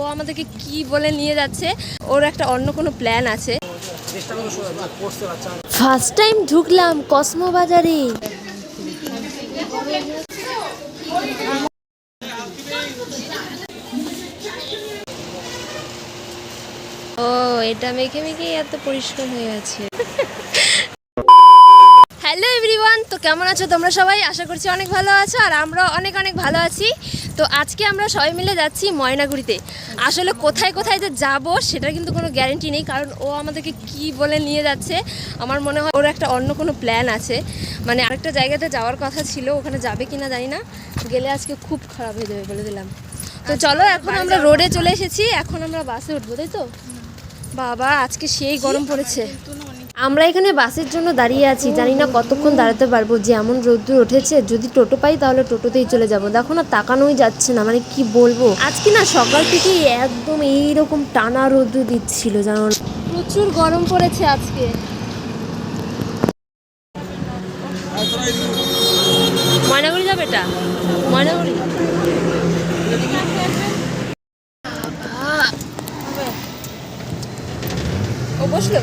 ও আমাদেরকে কি বলে নিয়ে যাচ্ছে। ওর একটা অন্য কোনো প্ল্যান আছে। ফার্স্ট টাইম ঢুকলাম কসমো বাজারে। ও এটা মেখে মেখে এত পরিষ্কার হয়ে আছে। হ্যালো এভরিওয়ান তো কেমন আছো তোমরা সবাই? আশা করছি অনেক ভালো আছো আর আমরা অনেক অনেক ভালো আছি। তো আজকে আমরা সবাই মিলে যাচ্ছি ময়নাগুড়িতে। আসলে কোথায় কোথায় যে যাব সেটা কিন্তু কোনো গ্যারেন্টি নেই কারণ ও আমাদেরকে কি বলে নিয়ে যাচ্ছে আমার মনে হয় ওর একটা অন্য কোনো প্ল্যান আছে। মানে আরেকটা জায়গাতে যাওয়ার কথা ছিল ওখানে যাবে কি না জানি না। গেলে আজকে খুব খারাপ হয়ে যাবে বলে দিলাম। তো চলো এখন আমরা রোডে চলে এসেছি এখন আমরা বাসে উঠবো তাই তো? বাবা, আজকে সেই গরম পড়েছে। আমরা এখানে বাসের জন্য দাঁড়িয়ে আছি। জানি না কতক্ষণ দাঁড়াতে পারব। যে এমন রোদ্দুর উঠেছে, যদি টোটো পাই তাহলে টোটোতেই চলে যাব। দেখো না, তাকানোই যাচ্ছে না। মানে কি বলব? আজকে না সকাল থেকেই একদম এইরকম টানা রোদ্দুর দিচ্ছিল, জানো? প্রচুর গরম পড়েছে আজকে। ময়নাগুড়ি যাবে এটা? ময়নাগুড়ি ও বসল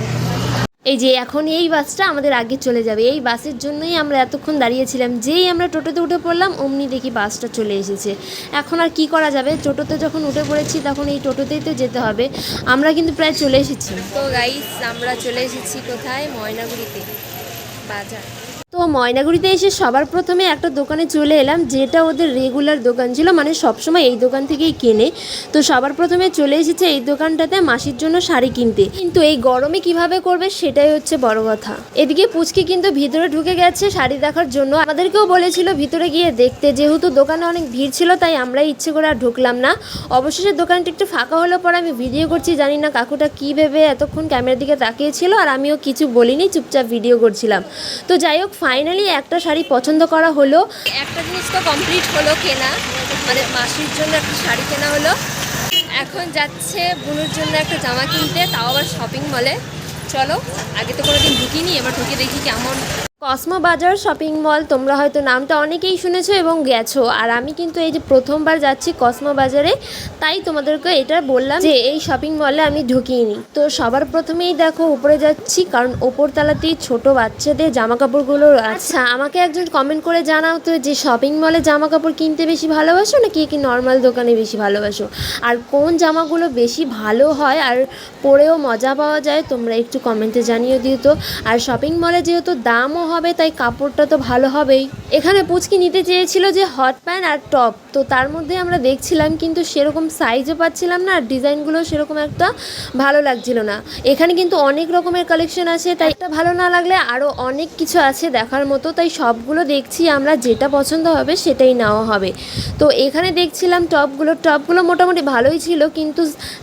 এই যে এখন এই বাসটা আমাদের আগে চলে যাবে। এই বাসের জন্যই আমরা এতক্ষণ দাঁড়িয়েছিলাম, যেই আমরা টোটোতে উঠে পড়লাম, অমনি দেখি বাসটা চলে এসেছে। এখন আর কি করা যাবে? টোটোতে যখন উঠে পড়েছি, তখন এই টোটোতেই তো যেতে হবে। আমরা কিন্তু প্রায় চলে এসেছি। তো গাইস আমরা চলে এসেছি কোথায়? ময়নাগুড়িতে, বাজার। তো ময়নাগুড়িতে এসে সবার প্রথমে একটা দোকানে চলে এলাম, যেটা ওদের রেগুলার দোকান ছিল মানে সবসময় এই দোকান থেকেই কেনে। তো সবার প্রথমে চলে এসেছে এই দোকানটাতে মাসির জন্য শাড়ি কিনতে। কিন্তু এই গরমে কীভাবে করবে সেটাই হচ্ছে বড় কথা। এদিকে পুচকি কিন্তু ভিতরে ঢুকে গেছে শাড়ি দেখার জন্য। আমাদেরকেও বলেছিল ভিতরে গিয়ে দেখতে, যেহেতু দোকানে অনেক ভিড় ছিল, তাই আমরা ইচ্ছে করে আর ঢুকলাম না। অবশেষে দোকানটা একটু ফাঁকা হলো পরে আমি ভিডিও করছি, জানি না কাকুটা কী ভেবে এতক্ষণ ক্যামেরার দিকে তাকিয়েছিল, আর আমিও কিছু বলিনি, চুপচাপ ভিডিও করছিলাম। তো যাই হোক ফাইনালি একটা শাড়ি পছন্দ করা হলো। একটা জিনিস তো কমপ্লিট হলো কেনা মানে মাসির জন্য একটা শাড়ি কেনা হলো। এখন যাচ্ছে বুনুর জন্য একটা জামা কিনতে, তাও আবার শপিং মলে চলো, আগে তো কোনো দিন ঢুকিনি, এবার ঢুকে দেখি কেমন কসমো বাজার শপিং মল, তোমরা হয়তো নামটা অনেকেই শুনেছো এবং গেছো। আর আমি কিন্তু এই যে প্রথমবার যাচ্ছি কসমো বাজারে তাই তোমাদেরকে এটা বললাম যে এই শপিং মলে আমি ঢুকিনি তো সবার প্রথমেই দেখো, উপরে যাচ্ছি, কারণ ওপর তালাতেই ছোট বাচ্চাদের জামা কাপড়গুলো আচ্ছা আমাকে একজন কমেন্ট করে জানাও তো যে শপিং মলে জামা কাপড় কিনতে বেশি ভালোবাসো নাকি কি নর্মাল দোকানে বেশি ভালোবাসো? আর কোন জামাগুলো বেশি ভালো হয় আর পরেও মজা পাওয়া যায়, তোমরা একটু কমেন্টে জানিয়ে দিও তো। আর শপিং মলে যেহেতু দামও হবে, তাই কাপড়টা তো ভালো হবেই। এখানে পুচকি নিতে চেয়েছিল যে হট প্যান্ট আর টপ। তো তার মধ্যে আমরা দেখছিলাম, কিন্তু সেরকম সাইজও পাচ্ছিলাম না, আর ডিজাইনগুলো সেরকম একটা ভালো লাগছিল না। এখানে কিন্তু অনেক রকমের কালেকশন আছে, তাই একটা ভালো না লাগলে আরও অনেক কিছু আছে দেখার মতো। তাই সবগুলো দেখছি আমরা, যেটা পছন্দ হবে সেটাই নেওয়া হবে। তো এখানে দেখছিলাম টপগুলো টপগুলো মোটামুটি ভালোই ছিল, কিন্তু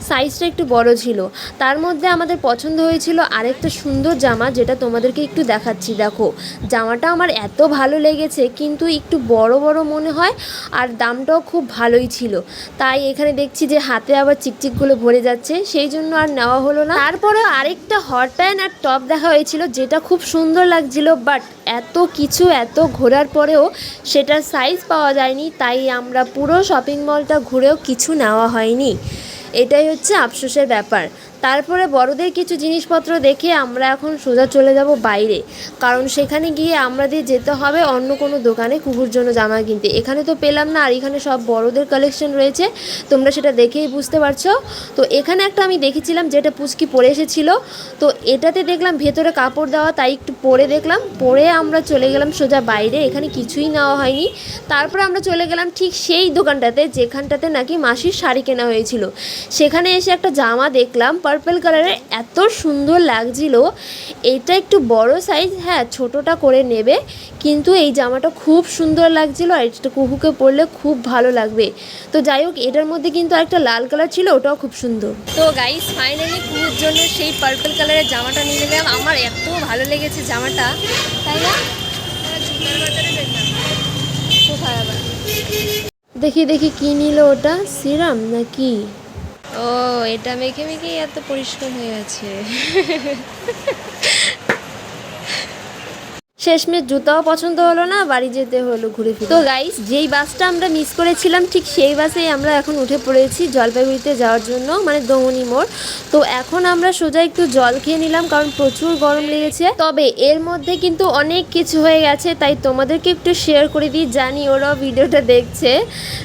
সাইজটা একটু বড় ছিল। তার মধ্যে আমাদের পছন্দ হয়েছিল আরেকটা সুন্দর জামা, যেটা তোমাদেরকে একটু দেখাচ্ছি, দেখো। জামাটা আমার এত ভালো লেগেছে, কিন্তু একটু বড় বড় মনে হয় আর দামটাও খুব ভালোই ছিল। তাই এখানে দেখছি যে হাতে আবার চিকচিকগুলো ভরে যাচ্ছে, সেই জন্য আর নেওয়া হলো না। তারপরে আরেকটা হট প্যান্ট আর টপ দেখা হয়েছিল, যেটা খুব সুন্দর লাগছিল বাট এত কিছু এত ঘোরার পরেও সেটার সাইজ পাওয়া যায়নি, তাই আমরা পুরো শপিং মলটা ঘুরেও কিছু নেওয়া হয়নি। এটাই হচ্ছে আফসোসের ব্যাপার। তারপরে বড়দের কিছু জিনিসপত্র দেখে আমরা এখন সোজা চলে যাব বাইরে। কারণ সেখানে গিয়ে আমাদের যেতে হবে অন্য কোনো দোকানে কুকুর জন্য জামা কিনতে। এখানে তো পেলাম না, আর এখানে সব বড়দের কালেকশন রয়েছে। তোমরা সেটা দেখেই বুঝতে পারছ। তো এখানে একটা আমি দেখেছিলাম যেটা পুচকি পরে এসেছিল। তো এটাতে দেখলাম ভেতরে কাপড় দেওয়া, তাই একটু পরে দেখলাম। পরে আমরা চলে গেলাম সোজা বাইরে, এখানে কিছুই নেওয়া হয়নি। তারপরে আমরা চলে গেলাম ঠিক সেই দোকানটাতে, যেখানটাতে নাকি মাসির শাড়ি কেনা হয়েছিল। সেখানে এসে একটা জামা দেখলাম পার্পল কালারের এত সুন্দর লাগছিল। এটা একটু বড় সাইজ হ্যাঁ ছোটোটা করে নেবে, কিন্তু এই জামাটা খুব সুন্দর লাগছিল আর এটা কুহুকে পরলে খুব ভালো লাগবে। তো যাই হোক, এটার মধ্যে কিন্তু একটা লাল কালার ছিল, ওটাও খুব সুন্দর। তো গাইস ফাইনালি কুহুর জন্য সেই পার্পল কালারের জামাটা নিয়ে নিলাম। আমার এত ভালো লেগেছে জামাটা। তাই না? দেখি দেখি কি নিল ওটা, সিরাম নাকি? ও এটা মেখে মেখেই এত পরিষ্কার হয়ে আছে। শেষমেশ জুতাও পছন্দ হলো না, বাড়ি যেতে হলো ঘুরে ফিরে। তো গাইস যেই বাসটা আমরা মিস করেছিলাম, ঠিক সেই বাসেই আমরা এখন উঠে পড়েছি জলপাইগুড়িতে যাওয়ার জন্য মানে দমনি মোড়। তো এখন আমরা সোজা একটু জল খেয়ে নিলাম, কারণ প্রচুর গরম লেগেছে। তবে এর মধ্যে কিন্তু অনেক কিছু হয়ে গেছে, তাই তোমাদেরকে একটু শেয়ার করে দিই, জানি ওরাও ভিডিওটা দেখছে।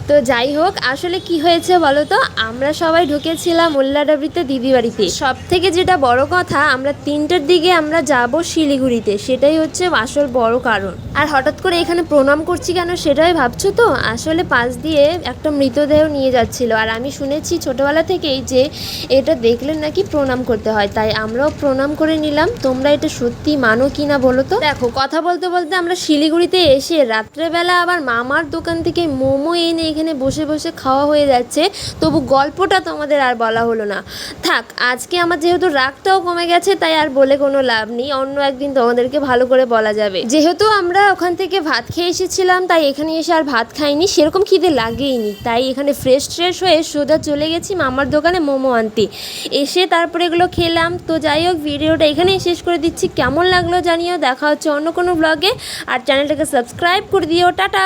তো যাই হোক, আসলে কি হয়েছে বলো তো? আমরা সবাই ঢুকেছিলাম মোল্লাডাবরিতে দিদি বাড়িতে। সব থেকে যেটা বড় কথা, আমরা তিনটের দিকে আমরা যাব শিলিগুড়িতে, সেটাই হচ্ছে আসল বড় কারণ। আর হঠাৎ করে এখানে প্রণাম করছি কেন সেটাই ভাবছ তো? আসলে পাশ দিয়ে একটা মৃতদেহ নিয়ে যাচ্ছিল। আর আমি শুনেছি ছোটবেলা থেকেই যে এটা দেখলে নাকি প্রণাম করতে হয়। তাই আমরাও প্রণাম করে নিলাম। তোমরা এটা সত্যি মানো কি না বলো তো? দেখো, কথা বলতে বলতে আমরা শিলিগুড়িতে এসে রাত্রেবেলা আবার মামার দোকান থেকে মোমো এনে এখানে বসে বসে খাওয়া হয়ে যাচ্ছে। তবু গল্পটা তোমাদের আর বলা হলো না। থাক, আজকে আমার যেহেতু রাগটাও কমে গেছে, তাই আর বলে কোনো লাভ নেই। অন্য একদিন তোমাদেরকে ভালো করে বলা যাবে। যেহেতু আমরা ওখান থেকে ভাত খেয়ে এসেছিলাম, তাই এখানে এসে আর ভাত খাইনি। সেরকম খিদে লাগেইনি। তাই এখানে ফ্রেশ ট্রেশ হয়ে সোজা চলে গেছি মামার দোকানে মোমো আনতে। এসে তারপরে এগুলো খেলাম। তো যাই হোক, ভিডিওটা এখানেই শেষ করে দিচ্ছি। কেমন লাগল জানিও। দেখা হচ্ছে অন্য কোনো ব্লগে আর চ্যানেলটাকে সাবস্ক্রাইব করে দিও। টাটা!